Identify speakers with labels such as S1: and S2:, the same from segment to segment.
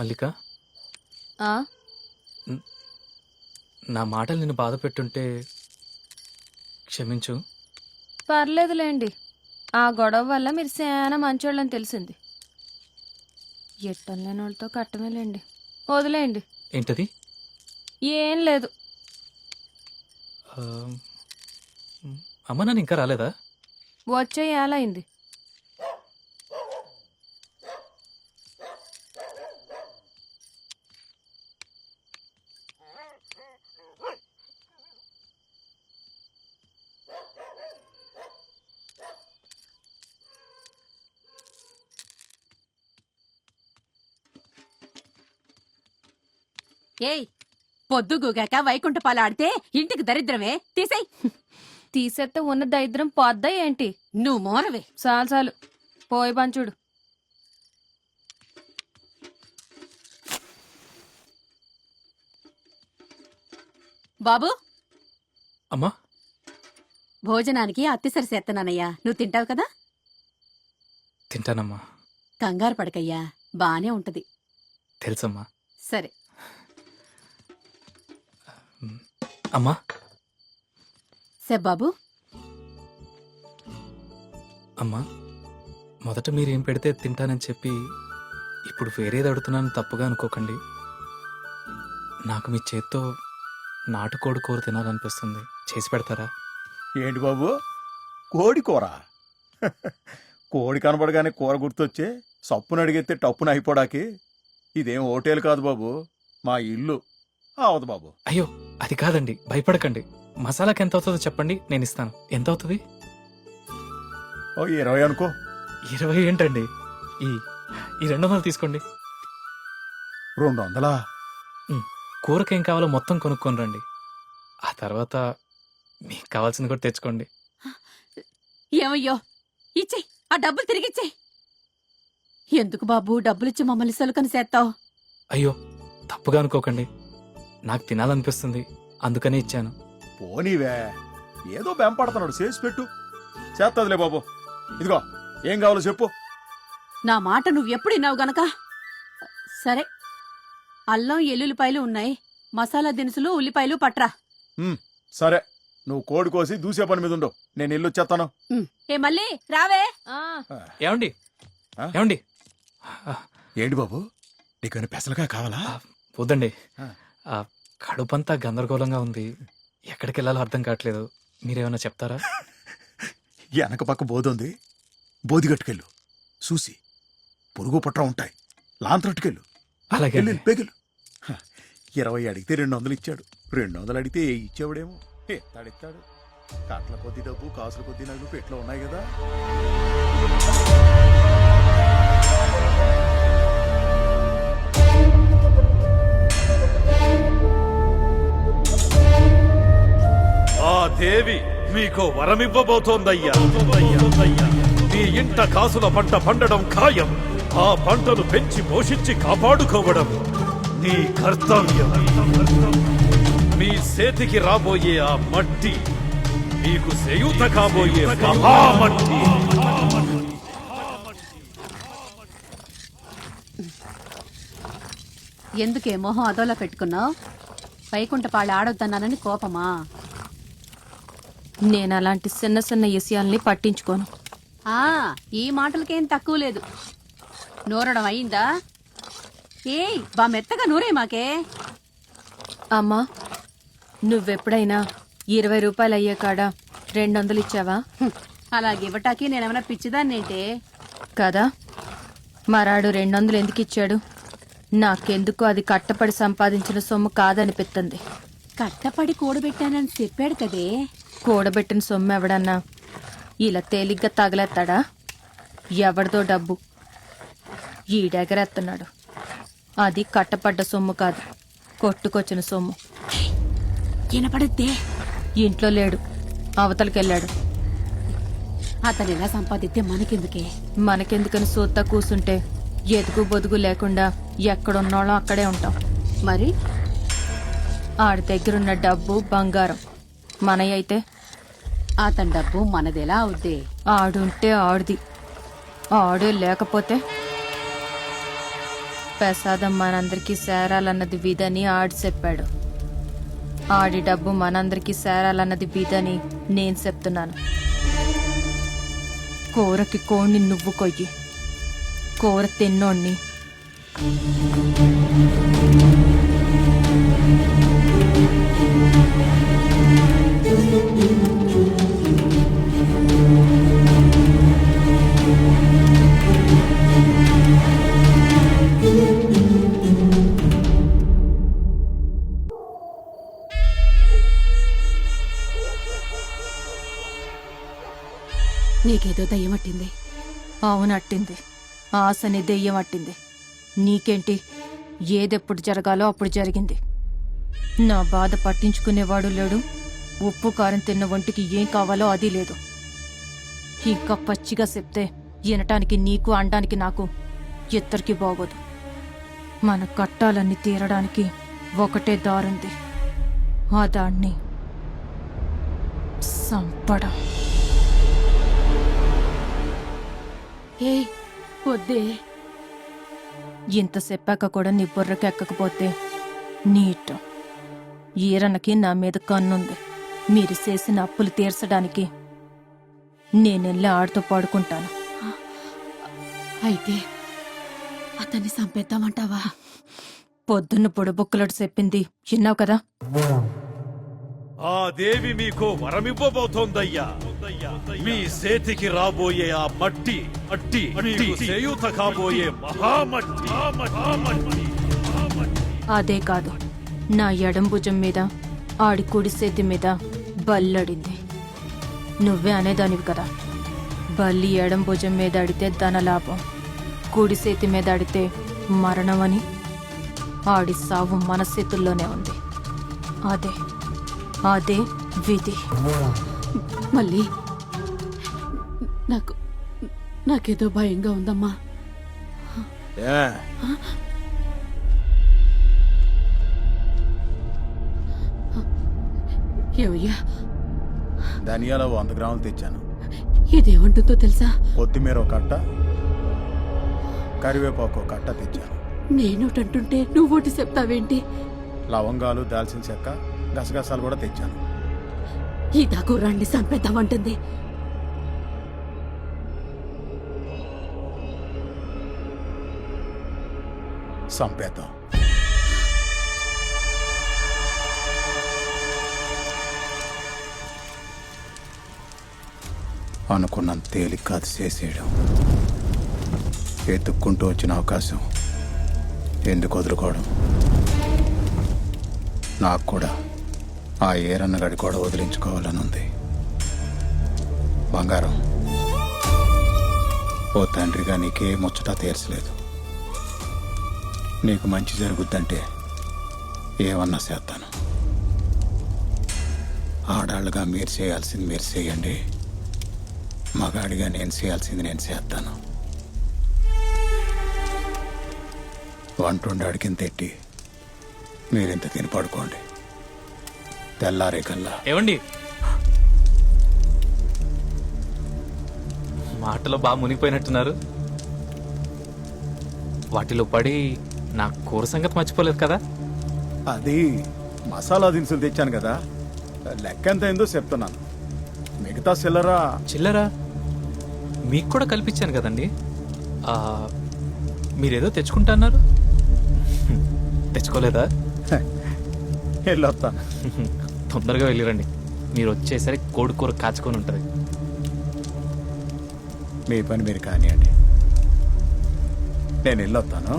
S1: మల్లిక?
S2: ఆ?
S1: నా మాటలు నిన్ను బాధ పెట్టుంటే క్షమించు.
S2: పర్లేదులేండి. ఆ గొడవ వల్ల మీరు చాలా మంచోళ్ళని తెలిసింది. ఎట్టం లేని వాళ్ళతో కట్టమేలేండి. వదిలేయండి.
S1: ఏంటది?
S2: ఏం లేదు.
S1: ఆ, అమ్మ నన్ను ఇంకా రాలేదా?
S2: వచ్చే ఏలైంది
S3: ఏయ్ పొద్దుగూగాక వైకుంఠపాలు ఆడితే ఇంటికి దరిద్రమే. తీసేయ్.
S2: తీసేస్తే ఉన్న దరిద్రం పోద్దా ఏంటి?
S3: నువ్వు మోరవే
S2: చాలు చాలు. పోయి పంచుడు
S3: బాబు?
S1: అమ్మా?
S3: భోజనానికి అత్తిసరి చేత్తనానయ్యా నువ్వు తింటావు కదా?
S1: తింటానమ్మా.
S3: కంగారు పడకయ్యా. బానే ఉంటది.
S1: తెలుసమ్మా.
S3: సరే.
S1: అమ్మా.
S3: బాబు.
S1: అమ్మా మొదట మీరేం పెడితే తింటానని చెప్పి ఇప్పుడు వేరేది అడుగుతున్నాను తప్పుగా అనుకోకండి. నాకు మీ చేత్తో నాటుకోడి కూర తినాలనిపిస్తుంది. చేసి పెడతారా?
S4: ఏంటి బాబు? కోడి కూర? కోడి కనబడగానే కూర గుర్తొచ్చే సప్పును అడిగితే టప్పున అయిపోడాకి. ఇదేం హోటల్ కాదు బాబు మా ఇల్లు. అవదు బాబు.
S1: అయ్యో అది కాదండి భయపడకండి. మసాలాకి ఎంత అవుతుందో చెప్పండి నేను ఇస్తాను. ఎంత అవుతుంది?
S4: ఓ ఇరవై అనుకో.
S1: ఇరవై ఏంటండి? ఈ ఈ రెండు వందలు తీసుకోండి.
S4: రెండు వందలా?
S1: కూరకి ఏం కావాలో మొత్తం కొనుక్కొని రండి. ఆ తర్వాత మీకు కావాల్సింది కూడా తెచ్చుకోండి.
S3: ఏమయ్యో? ఇచ్చేయ్ ఆ డబ్బులు తిరిగిచ్చేయ్ ఎందుకు బాబు డబ్బులిచ్చి మమ్మల్ని సొలుకని చేస్తావు?
S1: అయ్యో తప్పుగా అనుకోకండి. నాకు తినాలనిపిస్తుంది. అందుకనే ఇచ్చాను.
S4: పోనీవే. ఏదో బెంపడుతున్నాడు. చేసి పెట్టు. చేత్తదిలే బాబు. ఇదిగో ఏం కావాలో చెప్పు.
S3: నా మాట నువ్వు ఎప్పుడు విన్నావు గనక? సరే. అల్లం ఎల్లుల్లిపాయలు ఉన్నాయి. మసాలా దినుసులు ఉల్లిపాయలు పట్రా.
S4: సరే. నువ్వు కోడి కోసి దూసే పని మీద ఉండు. నేను ఇల్లు వచ్చేస్తాను.
S3: ఏ మళ్ళీ? రావే.
S2: ఆ.
S1: ఏమండి?
S4: ఆ?
S1: ఏమండి?
S4: ఏంటి బాబు? నీకైనా పెసలుగా కావాలా?
S1: వద్దండి.
S4: ఆ.
S1: ఆ కడుపంతా గందరగోళంగా ఉంది. ఎక్కడికి వెళ్ళాలో అర్థం కావట్లేదు. మీరేమైనా చెప్తారా?
S4: వెనక పక్క బోధుంది. బోధిగట్టుకెళ్ళు చూసి. పురుగు పట్ర ఉంటాయి. లాంతరట్టుకెళ్ళు
S1: అలాగే
S4: వెళ్ళు. పెగులు. హ, ఇరవై అడిగితే రెండు వందలు ఇచ్చాడు. రెండు వందలు అడిగితే ఏ ఇచ్చేవాడేమో ఎత్తాడిస్తాడు కాట్ల కొద్ది డబ్బు కాసుల కొద్ది నగలు పెట్లో ఉన్నాయి కదా.
S5: ఆ దేవి మీకు వరమివ్వబోతోందయ్యా. మీ ఇంట కాసుల పంట పండడం ఖాయం. ఆ పంటను పెంచి పోషించి కాపాడుకోవడం నీ కర్తవ్యం. మీ చేతికి రాబోయే ఆ మట్టి మీకు చేయూత కాబోయే మహామట్టి.
S3: ఎందుకే మొహం అదోలా పెట్టుకున్నావు? వైకుంఠపాళ్ళు ఆడొద్దన్నానని కోపమా?
S2: నేను అలాంటి చిన్న చిన్న విషయాల్ని పట్టించుకోను.
S3: ఆ ఈ మాటలకేం తక్కువ లేదు. నూరడం అయిందా? ఏయ్ బా మెత్తగా నూరే మాకే.
S2: అమ్మా నువ్వెప్పుడైనా ఇరవై రూపాయలు అయ్యే కాడ రెండు వందలు ఇచ్చావా?
S3: హ్మ్, అలాగే ఇవ్వటాకి నేనేమైనా పిచ్చిదాన్నేంటే
S2: కదా మరాడు రెండు వందలు ఎందుకు ఇచ్చాడు? నాకెందుకు అది కట్టపడి సంపాదించిన సొమ్ము కాదనిపిస్తుంది
S3: కట్టపడి కూడబెట్టానని చెప్పాడు కదే.
S2: కూడబెట్టిన సొమ్ము ఎవడన్నా? ఇలా తేలిగ్గా తగలేస్తాడా ఎవరిదో డబ్బు. ఈడెగరేస్తున్నాడు అది కట్టపడ్డ సొమ్ము కాదు కొట్టుకొచ్చిన సొమ్ము.
S3: వినపడద్దే.
S2: ఇంట్లో లేడు అవతలకెళ్ళాడు.
S3: అతను ఎలా సంపాదిస్తే మనకెందుకే?
S2: మనకెందుకని సూత్తా కూసుంటే ఎదుగు బొదుగు లేకుండా ఎక్కడున్నోళ్ళం అక్కడే ఉంటాం.
S3: మరి?
S2: ఆడి దగ్గరున్న డబ్బు బంగారం. మనయ్య అయితే
S3: అతని డబ్బు మనదెలా అవుద్దే?
S2: ఆడుంటే ఆడిది. ఆడే లేకపోతే ప్రసాదం మనందరికీ సేరాలన్నది విధని ఆడు చెప్పాడు. ఆడి డబ్బు మనందరికీ సేరాలన్నది విధని నేను చెప్తున్నాను. కూరకి కోణ్ణి నువ్వు కొయ్యి. కూర తిన్నోణ్ణి. అవునట్టింది. ఆశని దెయ్యం అట్టింది. నీకేంటి? ఏదెప్పుడు జరగాలో అప్పుడు జరిగింది. నా బాధ పట్టించుకునేవాడు లేడు. ఉప్పు కారం తిన్న ఒంటికి ఏం కావాలో అది లేదు. ఇంకా పచ్చిగా చెప్తే వినటానికి నీకు అనడానికి నాకు ఇద్దరికి బాగోదు. మన కట్టాలన్నీ తీరడానికి ఒకటే దారుంది. ఆ దాన్ని సంపడం.
S3: ఏయ్ వద్దే.
S2: ఇంత చెప్పాక కూడా నీ బుర్రకి ఎక్కకపోతే నీట్. ఈరన్నకి నా మీద కన్నుంది. మీరు చేసిన అప్పులు తీర్చడానికి నేనెళ్ళి ఆడుతూ పడుకుంటాను.
S3: అయితే అతన్ని చంపేద్దామంటావా?
S2: పొద్దున్న పొడబుక్కలడు చెప్పింది. విన్నావు కదా?
S5: ఆ దేవి మీకు వరమివ్వబోతోందయ్యా. మీ చేతికి రాబోయే ఆ మట్టి మట్టి మీకు చేయూత కాబోయే మహామట్టి.
S2: అదే కాదు నా ఎడం భుజం మీద ఆడి కుడి చేతి మీద బల్లడింది. నువ్వే అనేదానివి కదా. బల్లి ఎడం భుజం మీద అడితే ధనలాభం కుడి చేతి మీద అడితే మరణమని ఆడి సావు మన చేతుల్లోనే ఉంది. అదే అదే విధి.
S3: మళ్ళీ. నాకు నాకేదో భయంగా ఉందమ్మా.
S4: ఏ?
S3: ఏమయ్యా?
S4: ధనియాల వంద గ్రాములు తెచ్చాను.
S3: ఇదేమంటుందో తెలుసా?
S4: కొత్తిమీర ఒక కట్ట కరివేపాకు ఒక కట్ట తెచ్చాను.
S3: నేనోటంటుంటే నువ్వోటి చెప్తావేంటి?
S4: లవంగాలు దాల్చిన చెక్క గసగసాలు కూడా తెచ్చాను.
S3: ఈ దాగుర్రాన్ని చంపేద్దామంటుంది.
S4: సంపేద్దాం అనుకున్నంత తేలిక కాదు చేసేయడం. ఎత్తుక్కుంటూ వచ్చిన అవకాశం ఎందుకు వదులుకోవడం? నాకు కూడా. ఆ ఏరన్నగాడి కూడా వదిలించుకోవాలని ఉంది. బంగారం. ఓ తండ్రిగా నీకే ముచ్చట తీర్చలేదు. నీకు మంచి జరుగుద్దంటే ఏమన్నా చేస్తాను. ఆడాళ్ళుగా మీరు చేయాల్సింది మీరు చేయండి. మగాడిగా నేను చేయాల్సింది నేను చేస్తాను. వంటుండి అడిగిన తెట్టి మీరింత తిని పడుకోండి. తెల్లారే కల్లా.
S1: ఏమండి మాటలో బాగా మునిగిపోయినట్టున్నారు. వాటిలో పడి నా కూర సంగతి మర్చిపోలేదు కదా?
S4: అది మసాలా దినుసులు తెచ్చాను కదా. లెక్క ఎంత అయిందో చెప్తున్నాను. మిగతా సిల్లరా
S1: చిల్లరా? మీకు కూడా కల్పించాను కదండి. మీరేదో తెచ్చుకుంటా అన్నారు తెచ్చుకోలేదా
S4: వెళ్ళొస్తాను
S1: తొందరగా వెళ్ళిరండి. మీరు వచ్చేసరికి కోడి కూర కాచుకొని ఉంటుంది.
S4: మీ పని మీరు కానివ్వండి నేను వెళ్ళొస్తాను.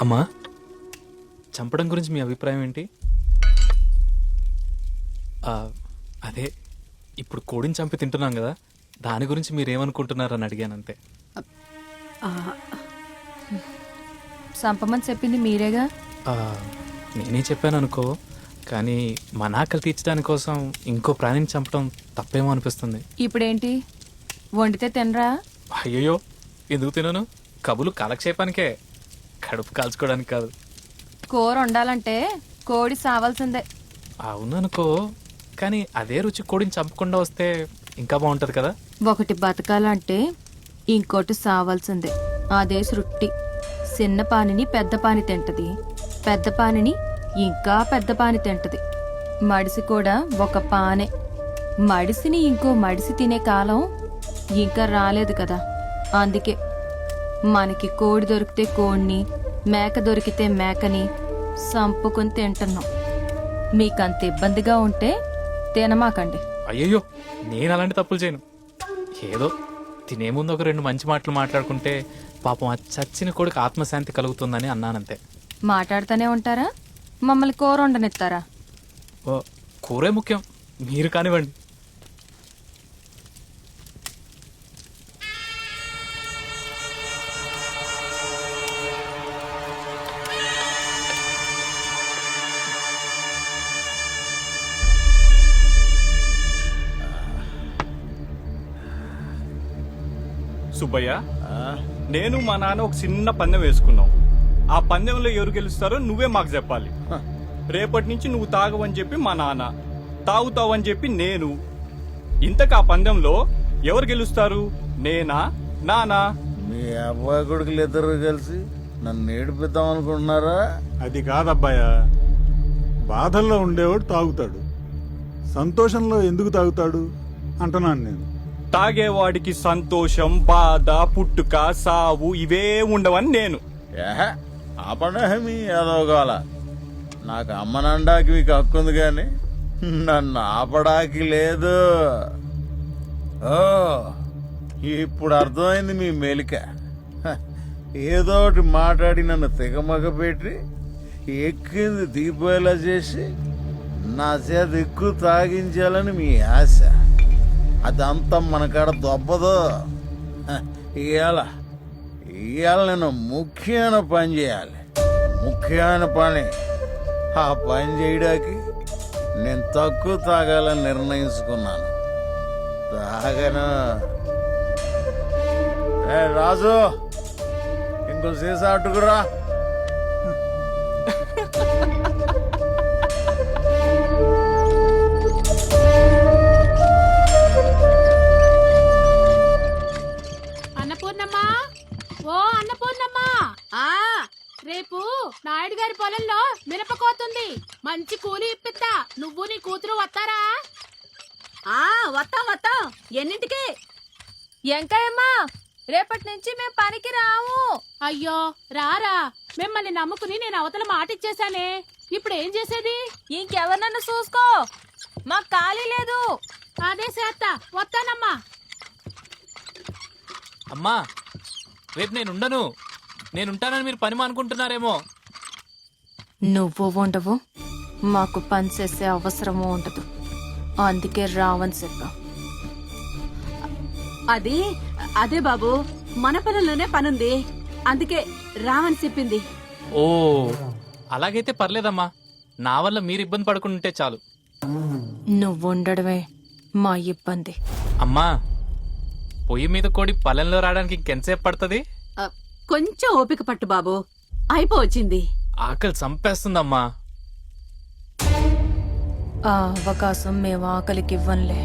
S1: అమ్మా చంపడం గురించి మీ అభిప్రాయం ఏంటి? అదే ఇప్పుడు కోడిని చంపి తింటున్నాం కదా దాని గురించి మీరేమనుకుంటున్నారని అడిగాను అంతే.
S3: ఆ,
S2: సంపమని చెప్పింది మీరేగా?
S1: నేనే చెప్పాను అనుకో కానీ మన ఆకలి తీర్చడానికి కోసం ఇంకో ప్రాణిని చంపడం తప్పేమో అనిపిస్తుంది.
S2: ఇప్పుడేంటి? వండితే తినరా?
S1: అయ్యయ్యో ఎందుకు తినను? కబులు కాలక్షేపానికే. కడుపు కాల్చుకోవడానికి కాదు.
S2: కూర వండాలంటే కోడి సావాల్సిందే.
S1: అవుననుకో కానీ అదే రుచి కోడిని చంపకుండా వస్తే ఇంకా బాగుంటది కదా?
S2: ఒకటి బతకాలంటే ఇంకోటి సావాల్సిందే. అదే సృష్టి. చిన్న పానిని పెద్ద పాని తింటది. పెద్ద పానిని ఇంకా పెద్ద పాని తింటది. మడిసి కూడా ఒక పానే. మడిసిని ఇంకో మడిసి తినే కాలం ఇంకా రాలేదు కదా. అందుకే మనకి కోడి దొరికితే కోడిని మేక దొరికితే మేకని సంపుకొని తింటున్నాం. మీకంత ఇబ్బందిగా ఉంటే తినమాకండి.
S1: అయ్యయ్యో నేను అలాంటి తప్పులు చేయను. ఏదో తినే ముందు ఒక రెండు మంచి మాటలు మాట్లాడుకుంటే పాపం ఆ చచ్చిన కొడుకు ఆత్మశాంతి కలుగుతుందని అన్నానంతే.
S2: మాట్లాడుతూనే ఉంటారా? మమ్మల్ని కూర వండనిస్తారా?
S1: ఓ కూరే ముఖ్యం. మీరు కానివ్వండి.
S6: నేను మా నాన్న ఒక చిన్న పందెం వేసుకున్నాం. ఆ పందెంలో ఎవరు గెలుస్తారో నువ్వే మాకు చెప్పాలి. రేపటి నుంచి నువ్వు తాగవని చెప్పి మా నాన్న తాగుతావని చెప్పి నేను. ఇంతకు ఆ పందెంలో ఎవరు గెలుస్తారు? నేనా? నానా?
S4: మీ అబ్బాయి కొడుకులు ఇద్దరు కలిసి నన్ను ఏడిపిద్దాం అనుకుంటున్నారా?
S7: అది కాదబ్బాయ. బాధల్లో ఉండేవాడు తాగుతాడు. సంతోషంలో ఎందుకు తాగుతాడు? అంటున్నాను నేను.
S6: తాగేవాడికి సంతోషం బాధ పుట్టుక సావు ఇవే ఉండవని నేను.
S4: ఏహే ఆపడమే ఏదోగాల నాకు అమ్మనండాకి మీకు హక్కుంది కానీ నన్ను ఆపడానికి లేదు. ఓ ఇప్పుడు అర్థమైంది మీ మెలిక. ఏదోటి ఏదో ఒకటి మాట్లాడి నన్ను తెగమగ పెట్టి ఎక్కింది దీపేలా చేసి నా చేత ఎక్కువ తాగించాలని మీ ఆశ. అదంతా మనకాడ దొబ్బదో. దొబ్బదు ఇవాళ ఇవాళ నేను ముఖ్యమైన పని చేయాలి. ముఖ్యమైన పని. ఆ పని చేయడానికి నేను తక్కువ తాగాలని నిర్ణయించుకున్నాను. తాగను. ఏ రాజు ఇంకో సీసా అట్టుకురా
S8: నమ్ముకుని నేను అవతల మాట ఇచ్చేసానే ఇప్పుడు ఏం చేసేది?
S2: ఇంకెవరినన్నా చూసుకో? మాకు ఖాళీ లేదు.
S8: అదే చేస్తా వస్తానమ్మా.
S1: అమ్మా రేపు నేను ఉండను. నేను ఉంటానని మీరు పని అనుకుంటున్నారేమో
S2: నువ్వు ఉండవు. మాకు పని చేసే అవసరము ఉండదు. అందుకే రావని చెప్పా.
S3: అది అదే బాబు. మన పొలంలోనే పనుంది. అందుకే రావని చెప్పింది.
S1: ఓ అలాగైతే పర్లేదమ్మా. నా వల్ల మీరు ఇబ్బంది పడకుంటే చాలు.
S2: నువ్వు ఉండడమే మా ఇబ్బంది.
S1: అమ్మా పొయ్యి మీద కోడి పల్లెంలో రావడానికి ఇంకెంతసేపు పడుతుంది?
S3: ఆ, కొంచెం ఓపిక పట్టు బాబు. అయిపోవచ్చింది
S1: ఆకలి చంపేస్తుందమ్మా.
S2: ఆ అవకాశం మేము ఆకలికి ఇవ్వంలే